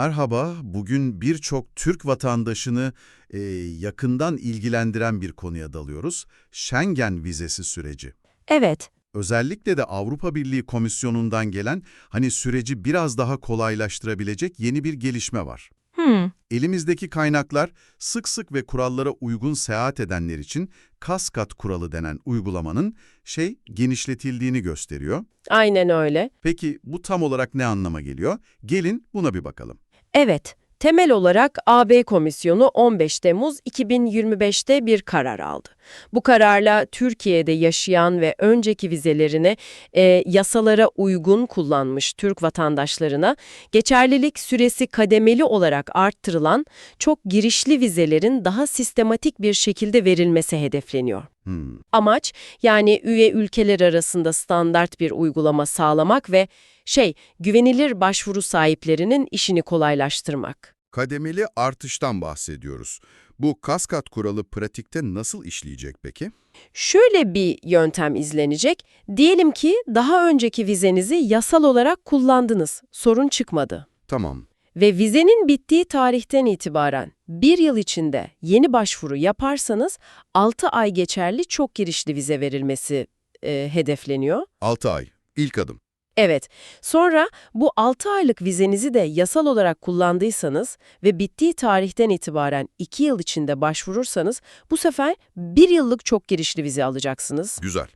Merhaba, bugün birçok Türk vatandaşını e, yakından ilgilendiren bir konuya dalıyoruz. Schengen vizesi süreci. Evet, Özellikle de Avrupa Birliği Komisyonu'ndan gelen hani süreci biraz daha kolaylaştırabilecek yeni bir gelişme var. hmm, Elimizdeki kaynaklar sık sık ve kurallara uygun seyahat edenler için kaskat kuralı denen uygulamanın şey genişletildiğini gösteriyor. aynen öyle. Peki bu tam olarak ne anlama geliyor? Gelin buna bir bakalım. Evet, temel olarak AB Komisyonu 15 Temmuz 2025'te bir karar aldı. Bu kararla Türkiye'de yaşayan ve önceki vizelerini e, yasalara uygun kullanmış Türk vatandaşlarına geçerlilik süresi kademeli olarak arttırılan çok girişli vizelerin daha sistematik bir şekilde verilmesi hedefleniyor. Hmm. Amaç yani üye ülkeler arasında standart bir uygulama sağlamak ve şey güvenilir başvuru sahiplerinin işini kolaylaştırmak. Kademeli artıştan bahsediyoruz. Bu kaskat kuralı pratikte nasıl işleyecek peki? Şöyle bir yöntem izlenecek. Diyelim ki daha önceki vizenizi yasal olarak kullandınız. Sorun çıkmadı. Tamam. Ve vizenin bittiği tarihten itibaren bir yıl içinde yeni başvuru yaparsanız 6 ay geçerli çok girişli vize verilmesi e, hedefleniyor. 6 ay. İlk adım. Evet, sonra bu 6 aylık vizenizi de yasal olarak kullandıysanız ve bittiği tarihten itibaren 2 yıl içinde başvurursanız bu sefer 1 yıllık çok girişli vize alacaksınız. Güzel.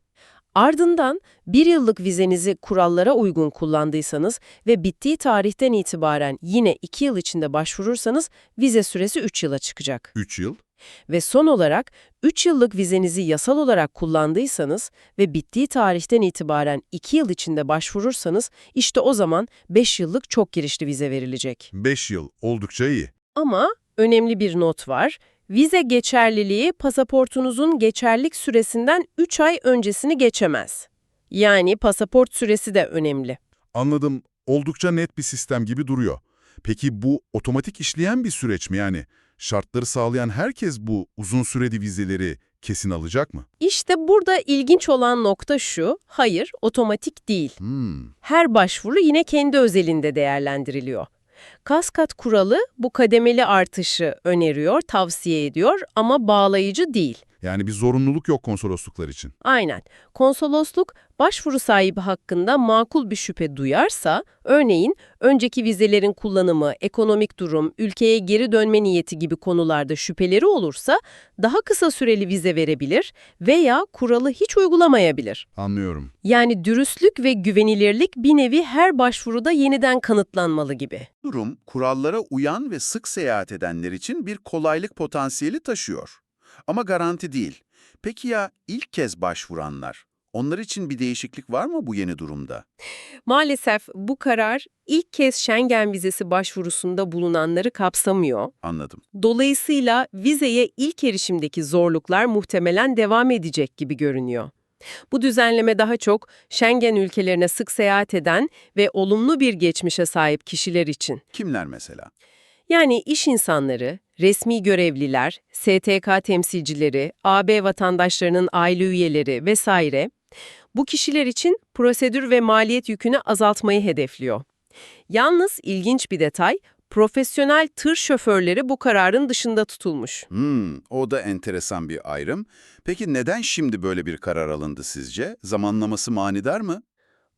Ardından 1 yıllık vizenizi kurallara uygun kullandıysanız ve bittiği tarihten itibaren yine 2 yıl içinde başvurursanız vize süresi 3 yıla çıkacak. 3 yıl. Ve son olarak 3 yıllık vizenizi yasal olarak kullandıysanız ve bittiği tarihten itibaren 2 yıl içinde başvurursanız işte o zaman 5 yıllık çok girişli vize verilecek. 5 yıl. Oldukça iyi. Ama önemli bir not var. Vize geçerliliği pasaportunuzun geçerlik süresinden 3 ay öncesini geçemez. Yani pasaport süresi de önemli. Anladım. Oldukça net bir sistem gibi duruyor. Peki bu otomatik işleyen bir süreç mi yani? Şartları sağlayan herkes bu uzun süreli vizeleri kesin alacak mı? İşte burada ilginç olan nokta şu, hayır otomatik değil. Hmm. Her başvuru yine kendi özelinde değerlendiriliyor. Kaskat kuralı bu kademeli artışı öneriyor, tavsiye ediyor ama bağlayıcı değil. Yani bir zorunluluk yok konsolosluklar için. Aynen. Konsolosluk başvuru sahibi hakkında makul bir şüphe duyarsa, örneğin önceki vizelerin kullanımı, ekonomik durum, ülkeye geri dönme niyeti gibi konularda şüpheleri olursa daha kısa süreli vize verebilir veya kuralı hiç uygulamayabilir. Anlıyorum. Yani dürüstlük ve güvenilirlik bir nevi her başvuruda yeniden kanıtlanmalı gibi. Durum, kurallara uyan ve sık seyahat edenler için bir kolaylık potansiyeli taşıyor. Ama garanti değil. Peki ya ilk kez başvuranlar? Onlar için bir değişiklik var mı bu yeni durumda? Maalesef bu karar ilk kez Schengen vizesi başvurusunda bulunanları kapsamıyor. Anladım. Dolayısıyla vizeye ilk erişimdeki zorluklar muhtemelen devam edecek gibi görünüyor. Bu düzenleme daha çok Schengen ülkelerine sık seyahat eden ve olumlu bir geçmişe sahip kişiler için. Kimler mesela? Yani iş insanları, resmi görevliler, STK temsilcileri, AB vatandaşlarının aile üyeleri vesaire bu kişiler için prosedür ve maliyet yükünü azaltmayı hedefliyor. Yalnız ilginç bir detay, profesyonel tır şoförleri bu kararın dışında tutulmuş. Hmm, o da enteresan bir ayrım. Peki neden şimdi böyle bir karar alındı sizce? Zamanlaması manidar mı?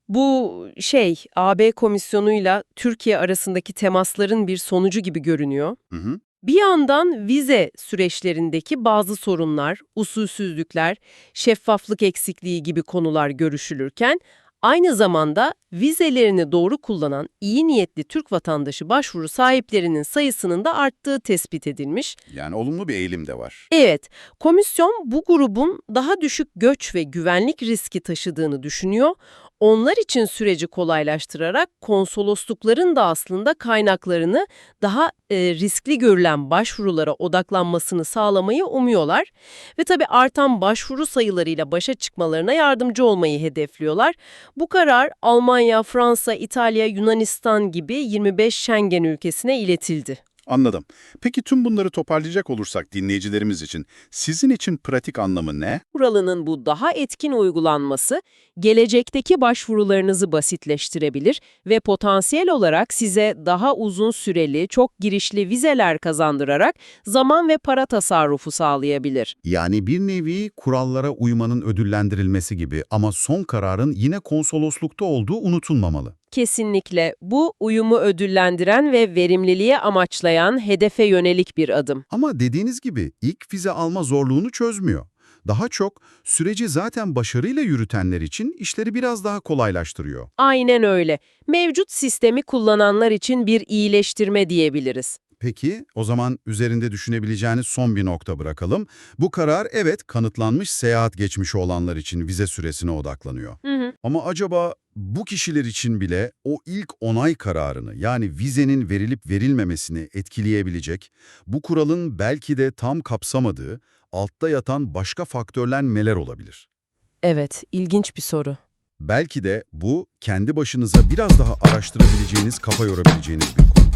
Bu şey, AB komisyonuyla Türkiye arasındaki temasların bir sonucu gibi görünüyor. Hı hı. Bir yandan vize süreçlerindeki bazı sorunlar, usulsüzlükler, şeffaflık eksikliği gibi konular görüşülürken, aynı zamanda vizelerini doğru kullanan iyi niyetli Türk vatandaşı başvuru sahiplerinin sayısının da arttığı tespit edilmiş. Yani olumlu bir eğilim de var. Evet, komisyon bu grubun daha düşük göç ve güvenlik riski taşıdığını düşünüyor. Onlar için süreci kolaylaştırarak konsoloslukların da aslında kaynaklarını daha e, riskli görülen başvurulara odaklanmasını sağlamayı umuyorlar. Ve tabii artan başvuru sayılarıyla başa çıkmalarına yardımcı olmayı hedefliyorlar. Bu karar Almanya, Fransa, İtalya, Yunanistan gibi 25 Schengen ülkesine iletildi. Anladım. Peki tüm bunları toparlayacak olursak dinleyicilerimiz için, sizin için pratik anlamı ne? kuralının bu daha etkin uygulanması, gelecekteki başvurularınızı basitleştirebilir ve potansiyel olarak size daha uzun süreli, çok girişli vizeler kazandırarak zaman ve para tasarrufu sağlayabilir. Yani bir nevi kurallara uymanın ödüllendirilmesi gibi ama son kararın yine konsoloslukta olduğu unutulmamalı. Kesinlikle bu uyumu ödüllendiren ve verimliliğe amaçlayan hedefe yönelik bir adım. Ama dediğiniz gibi ilk vize alma zorluğunu çözmüyor. Daha çok süreci zaten başarıyla yürütenler için işleri biraz daha kolaylaştırıyor. Aynen öyle. Mevcut sistemi kullananlar için bir iyileştirme diyebiliriz. Peki, o zaman üzerinde düşünebileceğiniz son bir nokta bırakalım. Bu karar evet kanıtlanmış seyahat geçmişi olanlar için vize süresine odaklanıyor. Hı hı. Ama acaba bu kişiler için bile o ilk onay kararını yani vizenin verilip verilmemesini etkileyebilecek, bu kuralın belki de tam kapsamadığı, altta yatan başka faktörler neler olabilir? Evet, ilginç bir soru. Belki de bu kendi başınıza biraz daha araştırabileceğiniz, kafa yorabileceğiniz bir konu.